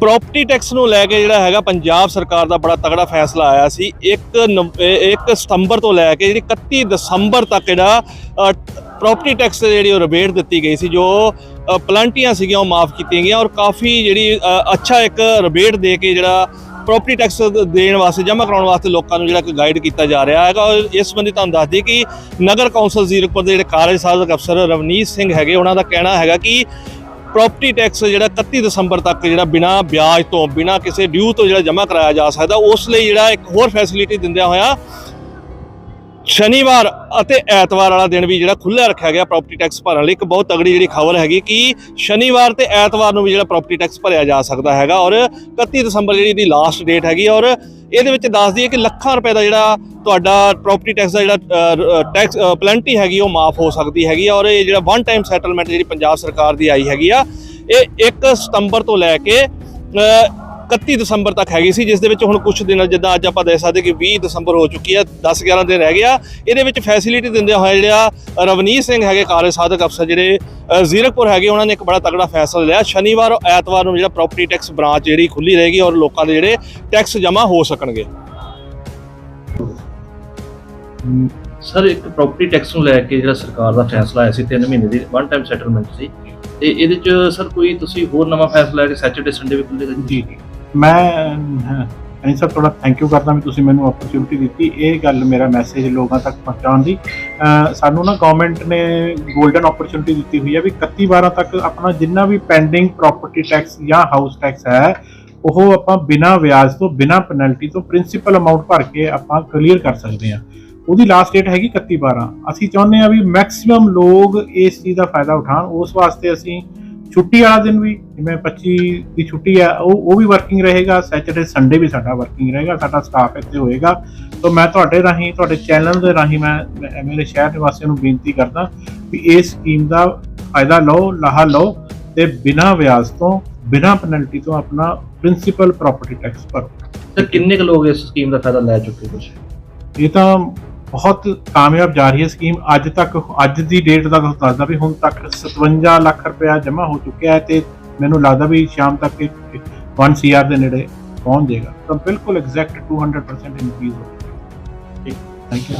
Property tax ਨੂੰ ਲੈ ਕੇ ਜਿਹੜਾ ਹੈਗਾ ਪੰਜਾਬ ਸਰਕਾਰ ਦਾ ਬੜਾ ਤਗੜਾ ਫੈਸਲਾ ਆਇਆ ਸੀ। 1 1 ਸਤੰਬਰ ਤੋਂ ਲੈ ਕੇ ਜਿਹੜੀ 31 ਦਸੰਬਰ ਤੱਕ ਜਿਹੜਾ ਪ੍ਰਾਪਰਟੀ ਟੈਕਸ ਜਿਹੜੀ ਉਹ ਰਿਬੇਟ ਦਿੱਤੀ ਗਈ ਸੀ, ਜੋ ਪਲੰਟੀਆਂ ਸੀਗੀਆਂ, ਉਹ ਮਾਫ ਕੀਤੀਆਂ ਗਈਆਂ ਔਰ ਕਾਫੀ ਜਿਹੜੀ ਅੱਛਾ ਇੱਕ ਰਿਬੇਟ ਦੇ ਕੇ ਜਿਹੜਾ ਪ੍ਰਾਪਰਟੀ ਟੈਕਸ ਦੇਣ ਵਾਸਤੇ, ਜਮ੍ਹਾਂ ਕਰਾਉਣ ਵਾਸਤੇ ਲੋਕਾਂ ਨੂੰ ਜਿਹੜਾ ਗਾਈਡ ਕੀਤਾ ਜਾ ਰਿਹਾ ਹੈਗਾ ਔਰ ਇਸ ਸੰਬੰਧੀ ਤੁਹਾਨੂੰ ਦੱਸ ਦਈਏ ਕਿ ਨਗਰ ਕੌਂਸਲ ਜ਼ੀਰਕਪੁਰ ਦੇ ਜਿਹੜੇ ਕਾਰਜ ਸਾਧਕ ਅਫਸਰ ਰਵਨੀਤ ਸਿੰਘ ਹੈਗੇ, ਉਹਨਾਂ ਦਾ ਕਹਿਣਾ ਹੈਗਾ ਕਿ ਪ੍ਰਾਪਰਟੀ ਟੈਕਸ ਜਿਹੜਾ 31 ਦਸੰਬਰ ਤੱਕ ਜਿਹੜਾ ਬਿਨਾ ਵਿਆਜ ਤੋਂ, ਬਿਨਾ ਕਿਸੇ ਡਿਊ ਤੋਂ ਜਿਹੜਾ ਜਮ੍ਹਾਂ ਕਰਾਇਆ ਜਾ ਸਕਦਾ, ਉਸ ਲਈ ਜਿਹੜਾ ਇੱਕ ਹੋਰ ਫੈਸਿਲਿਟੀ ਦਿੰਦਿਆਂ ਹੋਇਆ ਸ਼ਨੀਵਾਰ ਅਤੇ ਐਤਵਾਰ ਵਾਲਾ ਦਿਨ ਵੀ ਜਿਹੜਾ ਖੁੱਲ੍ਹਾ ਰੱਖਿਆ ਗਿਆ ਪ੍ਰਾਪਰਟੀ ਟੈਕਸ ਭਰਨ ਲਈ। ਇੱਕ ਬਹੁਤ ਤਗੜੀ ਜਿਹੜੀ ਖਬਰ ਹੈਗੀ ਕਿ ਸ਼ਨੀਵਾਰ ਤੇ ਐਤਵਾਰ ਨੂੰ ਵੀ ਜਿਹੜਾ ਪ੍ਰਾਪਰਟੀ ਟੈਕਸ ਭਰਿਆ ਜਾ ਸਕਦਾ ਹੈਗਾ ਔਰ 31 ਦਸੰਬਰ ਜਿਹੜੀ ਇਹਦੀ ਲਾਸਟ ਡੇਟ ਹੈਗੀ ਔਰ ਇਹਦੇ ਵਿੱਚ ਦੱਸ ਦਈਏ ਕਿ ਲੱਖਾਂ ਰੁਪਏ ਦਾ ਜਿਹੜਾ ਤੁਹਾਡਾ ਪ੍ਰਾਪਰਟੀ ਟੈਕਸ ਦਾ ਜਿਹੜਾ ਟੈਕਸ ਪਲੈਂਟੀ ਹੈਗੀ ਉਹ ਮਾਫ ਹੋ ਸਕਦੀ ਹੈਗੀ ਔਰ ਇਹ ਜਿਹੜਾ ਵਨ ਟਾਈਮ ਸੈਟਲਮੈਂਟ ਜਿਹੜੀ ਪੰਜਾਬ ਸਰਕਾਰ ਦੀ ਆਈ ਹੈਗੀ ਆ, ਇਹ 1 ਸਤੰਬਰ ਤੋਂ ਲੈ ਕੇ 31 ਦਸੰਬਰ ਤੱਕ ਹੈਗੀ ਸੀ ਜਿਸ ਦੇ ਵਿੱਚ ਹੁਣ ਕੁਝ ਦਿਨ ਜਿੱਦਾਂ ਅੱਜ ਆਪਾਂ ਦੇਖ ਸਕਦੇ ਕਿ 20 ਦਸੰਬਰ ਹੋ ਚੁੱਕੀ ਆ 10 11 ਦਿਨ ਰਹਿ ਗਿਆ। ਇਹਦੇ ਵਿੱਚ ਫੈਸਿਲਿਟੀ ਦਿੰਦੇ ਹੋਏ ਜਿਹੜਾ ਰਵਨੀਤ ਸਿੰਘ ਹੈਗੇ ਕਾਰਜ ਸਾਧਕ ਅਫਸਰ ਜਿਹੜੇ ਜ਼ੀਰਕਪੁਰ ਹੈਗੇ ਉਹਨਾਂ ਨੇ ਇੱਕ ਬੜਾ ਤਗੜਾ ਫੈਸਲਾ ਲਿਆ। ਸ਼ਨੀਵਾਰ ਔਰ ਐਤਵਾਰ ਨੂੰ ਜਿਹੜਾ ਪ੍ਰਾਪਰਟੀ ਟੈਕਸ ਬ੍ਰਾਂਚ ਜਿਹੜੀ ਖੁੱਲੀ ਰਹੇਗੀ ਔਰ ਲੋਕਾਂ ਦੇ ਜਿਹੜੇ ਟੈਕਸ ਜਮ੍ਹਾਂ ਹੋ ਸਕਣਗੇ। ਸਰ ਇੱਕ ਪ੍ਰਾਪਰਟੀ ਟੈਕਸ ਨੂੰ ਲੈ ਕੇ ਜਿਹੜਾ ਸਰਕਾਰ ਦਾ ਫੈਸਲਾ ਆਇਆ ਸੀ 3 ਮਹੀਨੇ ਦੀ ਵਨ ਟਾਈਮ ਸੈਟਲਮੈਂਟ ਸੀ। ਤੇ ਇਹਦੇ ਚ ਸਰ ਕੋਈ ਤੁਸੀਂ ਹੋਰ ਨਵਾਂ ਫੈਸਲਾ ਹੈ ਕਿ ਸੈਚਰਡੇ ਸੰਡੇ ਵੀ ਖੁੱਲੇਗਾ ਜੀ ਜੀ। ਮੈਂ ਅਨੀ ਸਰ ਤੁਹਾਡਾ ਥੈਂਕ ਯੂ ਕਰਦਾ ਵੀ ਤੁਸੀਂ ਮੈਨੂੰ ਓਪਰਚੁਨਿਟੀ ਦਿੱਤੀ। ਇਹ ਗੱਲ ਮੇਰਾ ਮੈਸੇਜ ਲੋਕਾਂ ਤੱਕ ਪਹੁੰਚਾਉਣ ਦੀ। ਸਾਨੂੰ ਨਾ ਗਵਰਨਮੈਂਟ ਨੇ 골ਡਨ ਓਪਰਚੁਨਿਟੀ ਦਿੱਤੀ ਹੋਈ ਹੈ ਵੀ 31 12 ਤੱਕ ਆਪਣਾ ਜਿੰਨਾ ਵੀ ਪੈਂਡਿੰਗ ਪ੍ਰਾਪਰਟੀ ਟੈਕਸ ਜਾਂ ਹਾਊਸ ਟੈਕਸ ਹੈ, ਉਹ ਆਪਾਂ ਬਿਨਾ ਵਿਆਜ ਤੋਂ, ਬਿਨਾ ਪੈਨਲਟੀ ਤੋਂ ਪ੍ਰਿੰਸੀਪਲ ਅਮਾਉਂਟ ਭਰ ਕੇ ਆਪਾਂ ਕਲੀਅਰ ਕਰ ਸਕਦੇ ਹਾਂ। ਉਹਦੀ ਲਾਸਟ ਡੇਟ ਹੈਗੀ 31 12 ਅਸੀਂ ਚਾਹੁੰਦੇ ਆ ਵੀ ਮੈਕਸਿਮਮ ਲੋਕ ਇਸ ਚੀਜ਼ ਦਾ ਫਾਇਦਾ ਉਠਾਣ ਉਸ ਵਾਸਤੇ ਅਸੀਂ ਛੁੱਟੀ ਵਾਲਾ ਦਿਨ ਵੀ ਜਿਵੇਂ 25 ਦੀ ਛੁੱਟੀ ਹੈ ਉਹ ਉਹ ਵੀ ਵਰਕਿੰਗ ਰਹੇਗਾ ਸੈਚਰਡੇ ਸੰਡੇ ਵੀ ਸਾਡਾ ਵਰਕਿੰਗ ਰਹੇਗਾ ਸਾਡਾ ਸਟਾਫ ਇੱਥੇ ਹੋਏਗਾ। ਤਾਂ ਮੈਂ ਤੁਹਾਡੇ ਰਾਹੀਂ ਤੁਹਾਡੇ ਚੈਨਲ ਦੇ ਰਾਹੀਂ ਮੈਂ ਮੇਰੇ ਸ਼ਹਿਰ ਨਿਵਾਸੀਆਂ ਨੂੰ ਬੇਨਤੀ ਕਰਦਾ ਵੀ ਇਸ ਸਕੀਮ ਦਾ ਫਾਇਦਾ ਲਓ ਲਾਹਾ ਲਓ ਤੇ ਬਿਨਾਂ ਵਿਆਜ ਤੋਂ ਬਿਨਾਂ ਪੈਨਲਟੀ ਤੋਂ ਆਪਣਾ ਪ੍ਰਿੰਸੀਪਲ ਪ੍ਰਾਪਰਟੀ ਟੈਕਸ ਭਰੋ। ਸਰ ਕਿੰਨੇ ਕੁ ਲੋਕ ਇਸ ਸਕੀਮ ਦਾ ਫਾਇਦਾ ਲੈ ਚੁੱਕੇ ਕੁਝ ਇਹ ਤਾਂ ਬਹੁਤ ਕਾਮਯਾਬ ਜਾ ਰਹੀ ਹੈ ਸਕੀਮ। ਅੱਜ ਤੱਕ, ਅੱਜ ਦੀ ਡੇਟ ਦਾ ਤੁਹਾਨੂੰ ਦੱਸਦਾ ਵੀ ਹੁਣ ਤੱਕ 57 ਲੱਖ ਰੁਪਇਆ ਜਮ੍ਹਾਂ ਹੋ ਚੁੱਕਿਆ ਹੈ ਤੇ ਮੈਨੂੰ ਲੱਗਦਾ ਵੀ ਸ਼ਾਮ ਤੱਕ 1 ਸੀਆਰ ਦੇ ਨੇੜੇ ਪਹੁੰਚ ਜਾਏਗਾ। ਤਾਂ ਬਿਲਕੁਲ ਐਗਜ਼ੈਕਟ 200% ਇਨਕਰੀਜ਼ ਹੋ ਠੀਕ। Thank you